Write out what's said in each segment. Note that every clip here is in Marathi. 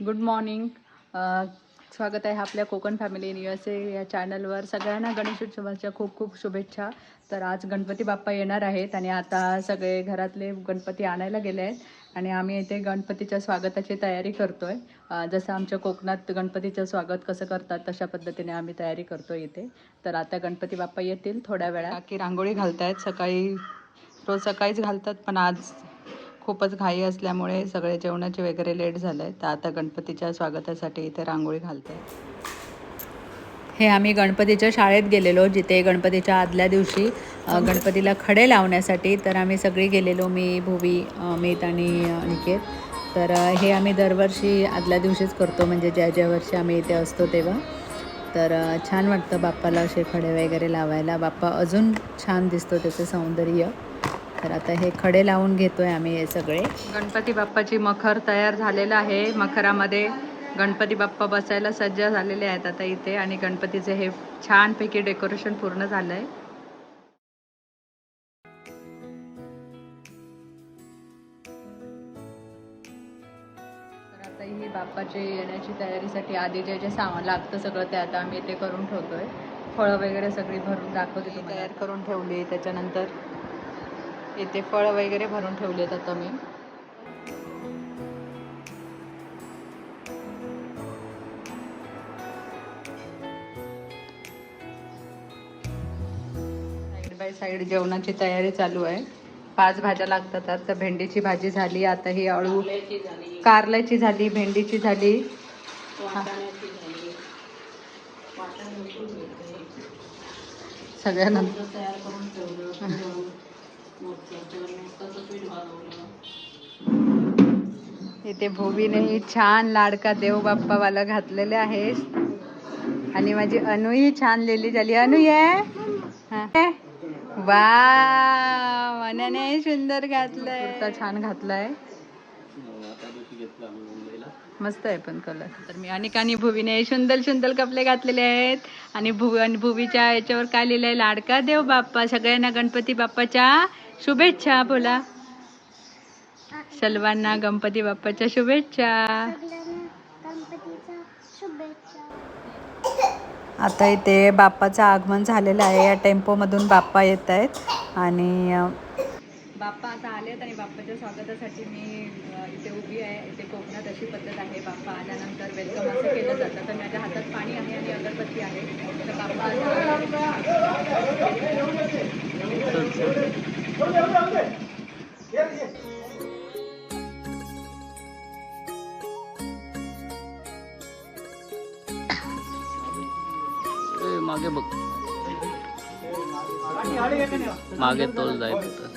Good morning. स्वागत आहे आपल्या Konkan family in U S A या चॅनलवर. सगळ्यांना गणेशोत्सवाच्या खूप खूप शुभेच्छा. तर आज गणपती बाप्पा येणार आहेत आणि आता सगळे घरातले गणपती आणायला गेले आहेत. आणि आम्ही इथे गणपतीच्या स्वागताची तयारी करतो आहे जसं आमच्या कोकणात गणपतीचं स्वागत कसं करतात तशा पद्धतीने आम्ही तयारी करतोय इथे. तर आता गणपती बाप्पा येतील थोड्या वेळा की रांगोळी घालतायत. सकाळी रोज सकाळीच घालतात पण आज खूपच घाई असल्यामुळे सगळे जेवणाचे वगैरे लेट झालं आहे तर आता गणपतीच्या स्वागतासाठी इथे रांगोळी घालते. हे आम्ही गणपतीच्या शाळेत गेलेलो जिथे गणपतीच्या आदल्या दिवशी गणपतीला खडे लावण्यासाठी तर आम्ही सगळी गेलेलो मी भुवी अमित आणि अनिकेत. तर हे आम्ही दरवर्षी आदल्या दिवशीच करतो म्हणजे ज्या ज्या वर्षी आम्ही इथे असतो तेव्हा. तर छान वाटतं बाप्पाला असे खडे वगैरे लावायला. बाप्पा अजून छान दिसतो त्याचं सौंदर्य. तर आता हे खडे लावून घेतोय आम्ही हे सगळे. गणपती बाप्पाची मखर तयार झालेलं आहे. मखरामध्ये गणपती बाप्पा बसायला सज्ज झालेले आहेत आता इथे आणि गणपतीचे हे छानपैकी डेकोरेशन पूर्ण झालं आहे तर आता ही बाप्पाची येण्याची तयारीसाठी आधी जे जे सामान लागतं सगळं ते आता आम्ही ते करून ठेवतोय. फळं वगैरे सगळी भरून दाखवते तयार करून ठेवली. त्याच्यानंतर इथे फळं वगैरे भरून ठेवलेत आता मी. साईड बाय साईड जेवणाची तयारी चालू आहे. पाच भाज्या लागतात आता. भेंडीची भाजी झाली. आता ही अळू कारल्याची झाली. भेंडीची झाली. सगळ्यांना इथे भोवीनेही छान लाडका देव बाप्पावाला घातलेले आहे आणि माझी अनुही छान लिहिली झाली. अनु ये हा. वा मनाने सुंदर घातलंय. कुर्ता छान घातलाय. मस्त आहे पण कलर तर मी अनेकांनी भुवीने सुंदर सुंदर कपडे घातलेले आहेत. आणि भुव आणि भुवीच्या याच्यावर काय लिहिलंय? लाडका देव बाप्पा सगळ्यांना गणपती बाप्पाच्या शुभेच्छा बोला. सर्वांना गणपती बाप्पाच्या शुभेच्छा. आता इथे बाप्पाचं आगमन झालेलं आहे. या टेम्पोमधून बाप्पा येत आहेत आणि बाप्पा आता आलेत आणि बाप्पाच्या स्वागतासाठी मी इथे उभी आहे. इथे कोकणात अशी पद्धत आहे. बाप्पा आल्यानंतर वेलकम असं केलं जातं. तर माझ्या हातात पाणी आहे आणि अगरबत्ती आहे. तर बाप्पा मागे बघ. मागे तोल जाय तिथं.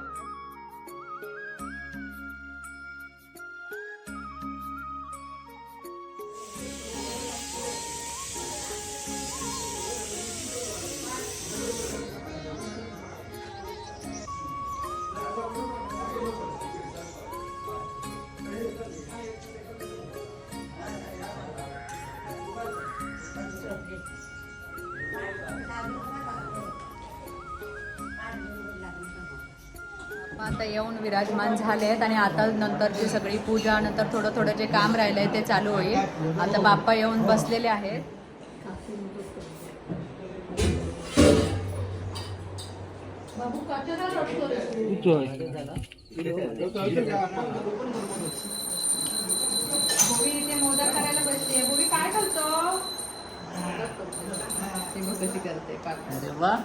आता येऊन विराजमान झाले आहेत आणि आता नंतरची सगळी पूजा नंतर थोडं थोडं जे काम राहिलंय ते चालू होईल. आता बाप्पा येऊन बसलेले आहेत. मोदक करायला बसली भूमी काय करतो? कशी करते पाक अरे वा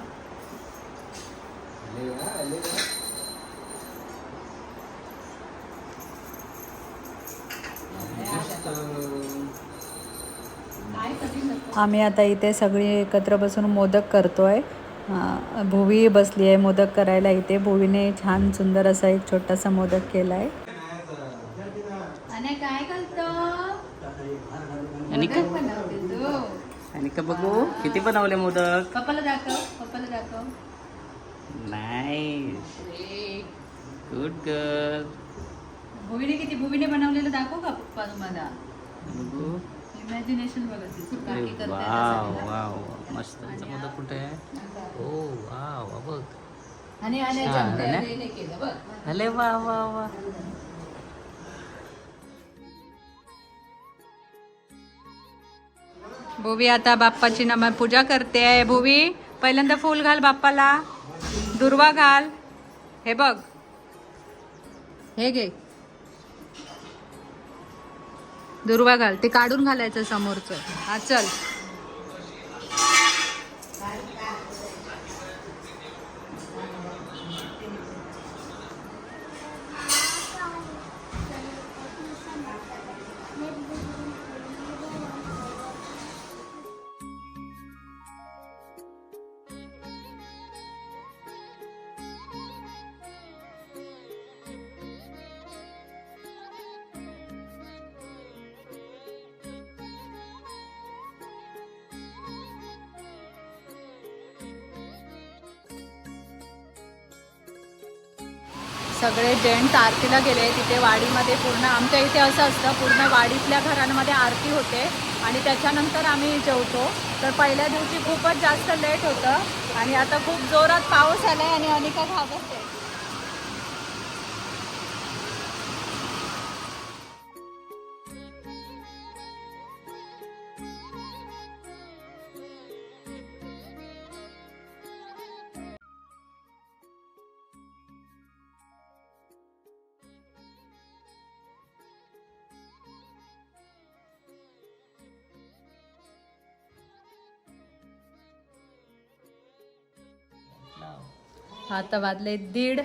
आम्ही आता इथे सगळी एकत्र बसून मोदक करतोय. अं, भुवी बसली आहे मोदक करायला इथे. भुवीने छान सुंदर असा एक छोटासा मोदक केलाय. आणि काय करतो आणि का आणि का बघू किती बनवले मोदक? पप्पाला दाखव पप्पाला दाखव. नाही गुड गर्ल भुवीने किती भुवीने बनवलेलं दाखव का पप्पा तुम्हाला? बघू. Imagination wow. वाव मस्त. याचा मोदक कुठे आहे? ओ वाव आणि बघ. अरे वा वा वा. भुवी आता बाप्पाची नम पूजा करते आहे भुवी. पहिल्यांदा फूल घाल बाप्पाला. दुर्वा घाल. हे बघ. हे घे. दुर्वा घाल. ते काढून घालायचं समोरचं. हा चल. सगळे जेंट्स आरतीला गेले तिथे वाडीमध्ये पूर्ण आमच्या इथे असं असतं पूर्ण वाडीतल्या घरांमध्ये आरती होते आणि त्याच्यानंतर आम्ही जेवतो. तर पहिल्या दिवशी खूपच जास्त लेट होतं आणि आता खूप जोरात पाऊस आलाय आणि अनिका घाबरते. आता वाजले दीड.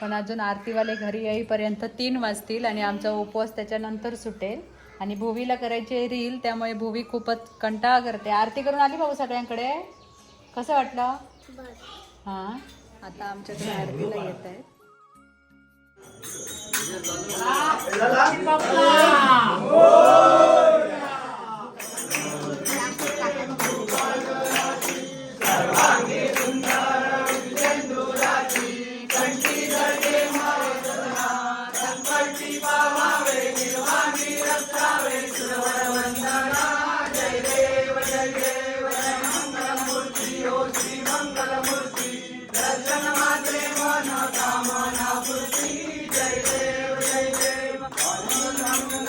पण अजून आरतीवाले घरी येईपर्यंत तीन वाजतील आणि आमचा उपवास त्याच्यानंतर सुटेल. आणि भुवीला करायचे रील त्यामुळे भुवी खूपच कंटाळा करते. आरती करून आली भाऊ सगळ्यांकडे? कसं वाटलं? हां? आता आमच्याकडे आरतीला येत आहे बाप्पा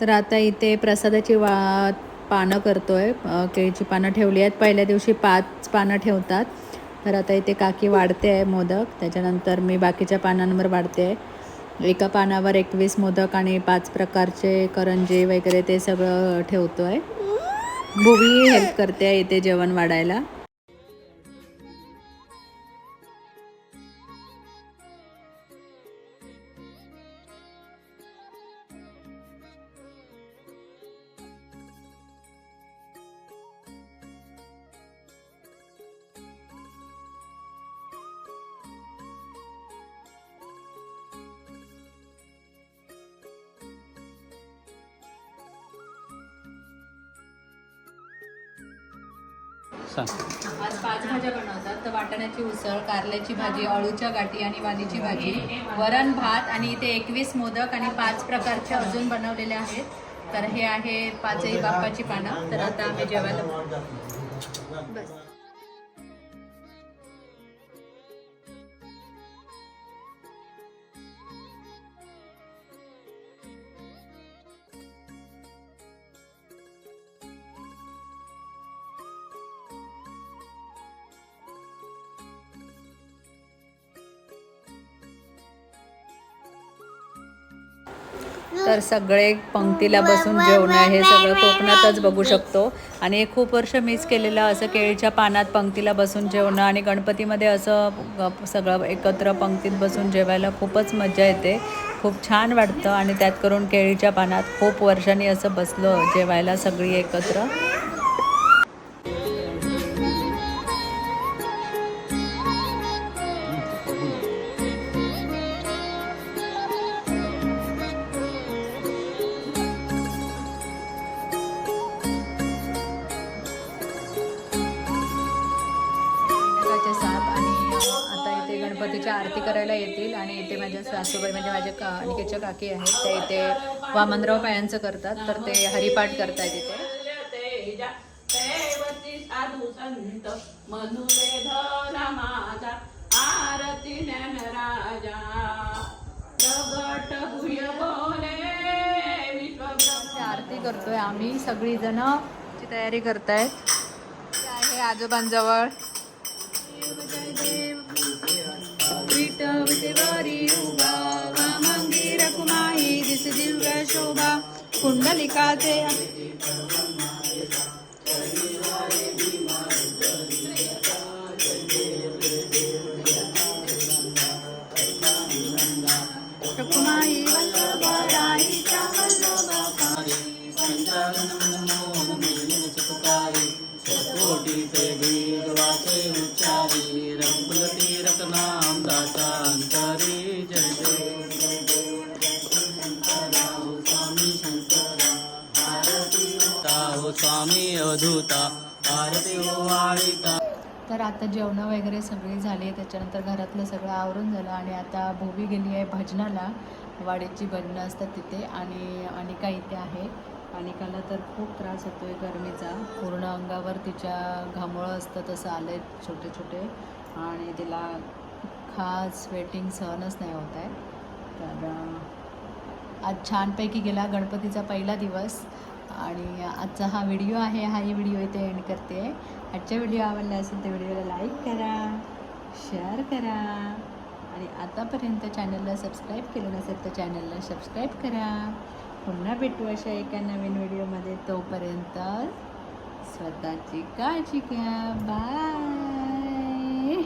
तर आता इथे प्रसादाची वा पानं करतोय. केळीची पानं ठेवली आहेत. पहिल्या दिवशी पाच पानं ठेवतात. तर आता इथे काकी वाढते आहे मोदक. त्याच्यानंतर मी बाकीच्या पानांवर वाढते आहे. एका पानावर एकवीस मोदक आणि पाच प्रकारचे करंजे वगैरे ते सगळं ठेवतो आहे भुवी हेल्प करते आहे इथे जेवण वाढायला. सांग. आज पाच भाज्या बनवतात. तर वाटाण्याची उसळ कारल्याची भाजी अळूच्या गाठी आणि वालीची भाजी. वरण भात आणि इथे एकवीस मोदक आणि पाच प्रकारचे अजून बनवलेले आहेत. तर हे आहे पाचही बाप्पाची पानं. तर आता आम्ही जेवायला तर सगळे पंक्तीला बसून जेवणं हे सगळं कोकणातच बघू शकतो. आणि हे खूप वर्ष मिस केलेलं असं केळीच्या पानात पंक्तीला बसून जेवणं आणि गणपतीमध्ये असं ग- सगळं एकत्र पंक्तीत बसून जेवायला खूपच मजा येते. खूप छान वाटतं आणि त्यात करून केळीच्या पानात खूप वर्षांनी असं बसलो जेवायला सगळी एकत्र. आरती करायला येतील आणि इथे माझ्या सासूबाई म्हणजे माझ्या का अनिकेच्या काकी आहेत त्या इथे वामनराव पायांचं करतात तर ते हरिपाठ करतायत इथे. आरती आरती करतोय आम्ही सगळी जण ची तयारी करतायत. आहे आजोबांजवळ. शोभा आरती तर आता जेवणं वगैरे सगळी झाली त्याच्यानंतर घरातलं सगळं आवरून झालं आणि आता भोवी गेली आहे भजनाला. वाडीची भजनं असतात तिथे आणि अनिका इथे आहे. अनिकाला तर खूप त्रास होतो आहे गरमीचा. पूर्ण अंगावर तिच्या घामोळं असतं तसं आलं आहे छोटे छोटे. आणि तिला खास स्वेटिंग सहनच नाही होत आहे. तर आज छानपैकी गेला गणपतीचा पहिला दिवस. आणि आजचा हा व्हिडिओ आहे हाही व्हिडिओ इथे एंड करते. आजच्या व्हिडिओ आवडला असेल तर व्हिडिओला लाईक करा शेअर करा आणि आतापर्यंत चॅनलला सबस्क्राईब केलं नसेल तर चॅनलला सबस्क्राईब करा. पुन्हा भेटू अशा एका नवीन व्हिडिओमध्ये तोपर्यंत स्वतःची काळजी घ्या. बाय